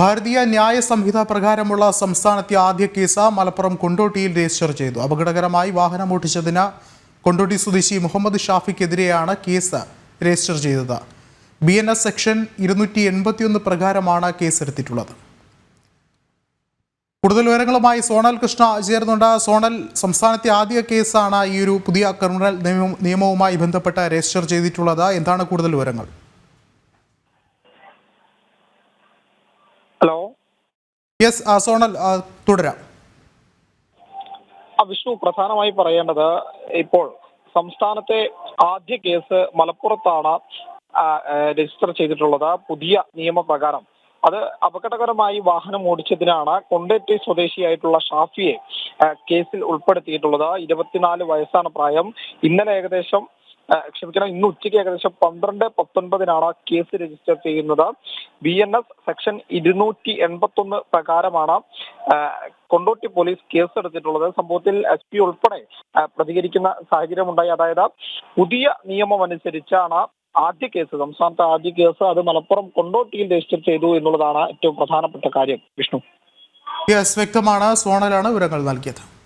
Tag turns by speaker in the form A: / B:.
A: ഭാരതീയ ന്യായ സംഹിത പ്രകാരമുള്ള സംസ്ഥാനത്തെ ആദ്യ കേസ് മലപ്പുറം കൊണ്ടോട്ടിയിൽ രജിസ്റ്റർ ചെയ്തു. അപകടകരമായി വാഹനം ഓടിച്ചതിന് കൊണ്ടോട്ടി സ്വദേശി മുഹമ്മദ് ഷാഫിക്കെതിരെയാണ് കേസ് രജിസ്റ്റർ ചെയ്തത്. ബി എൻ എസ് സെക്ഷൻ ഇരുന്നൂറ്റി എൺപത്തിയൊന്ന് പ്രകാരമാണ് കേസെടുത്തിട്ടുള്ളത്. കൂടുതൽ വിവരങ്ങളുമായി സോണൽ കൃഷ്ണ ചേർന്നുണ്ട് സോണൽ സംസ്ഥാനത്തെ ആദ്യ കേസാണ് ഈ ഒരു പുതിയ ക്രിമിനൽ നിയമവുമായി ബന്ധപ്പെട്ട് രജിസ്റ്റർ ചെയ്തിട്ടുള്ളത്. എന്താണ് കൂടുതൽ വിവരങ്ങൾ?
B: ഹലോ?
A: യെസ് സോണൽ തുടരാം.
B: വിഷ്ണു പ്രധാനമായി പറയേണ്ടത് ഇപ്പോൾ സംസ്ഥാനത്തെ ആദ്യ കേസ് മലപ്പുറത്താണ് രജിസ്റ്റർ ചെയ്തിട്ടുള്ളത്. പുതിയ നിയമപ്രകാരം. അത് അപകടകരമായി വാഹനം ഓടിച്ചതിനാണ് കൊണ്ടേറ്റി സ്വദേശിയായിട്ടുള്ള ഷാഫിയെ കേസിൽ ഉൾപ്പെടുത്തിയിട്ടുള്ളത്. ഇരുപത്തിനാല് വയസ്സാണ് പ്രായം. ഇന്നലെ ഏകദേശം ക്ഷമിക്കണം ഇന്ന് ഉച്ചയ്ക്ക് ഏകദേശം പന്ത്രണ്ട് പത്തൊൻപതിനാണ് കേസ് രജിസ്റ്റർ ചെയ്യുന്നത്. ബി എൻ എസ് സെക്ഷൻ ഇരുന്നൂറ്റി എൺപത്തി ഒന്ന് പ്രകാരമാണ് കൊണ്ടോട്ടി പോലീസ് കേസ് എടുത്തിട്ടുള്ളത്. സംഭവത്തിൽ എസ് പി ഉൾപ്പെടെ പ്രതികരിക്കുന്ന സാഹചര്യമുണ്ടായി. അതായത് പുതിയ നിയമം അനുസരിച്ചാണ് ആദ്യ കേസ് സംസ്ഥാനത്തെ ആദ്യ കേസ് അത് മലപ്പുറം കൊണ്ടോട്ടിയിൽ രജിസ്റ്റർ ചെയ്തു എന്നുള്ളതാണ് ഏറ്റവും പ്രധാനപ്പെട്ട കാര്യം. വിഷ്ണു.
A: വ്യക്തമാണ്. സോണലാണ് വിവരങ്ങൾ നൽകിയത്.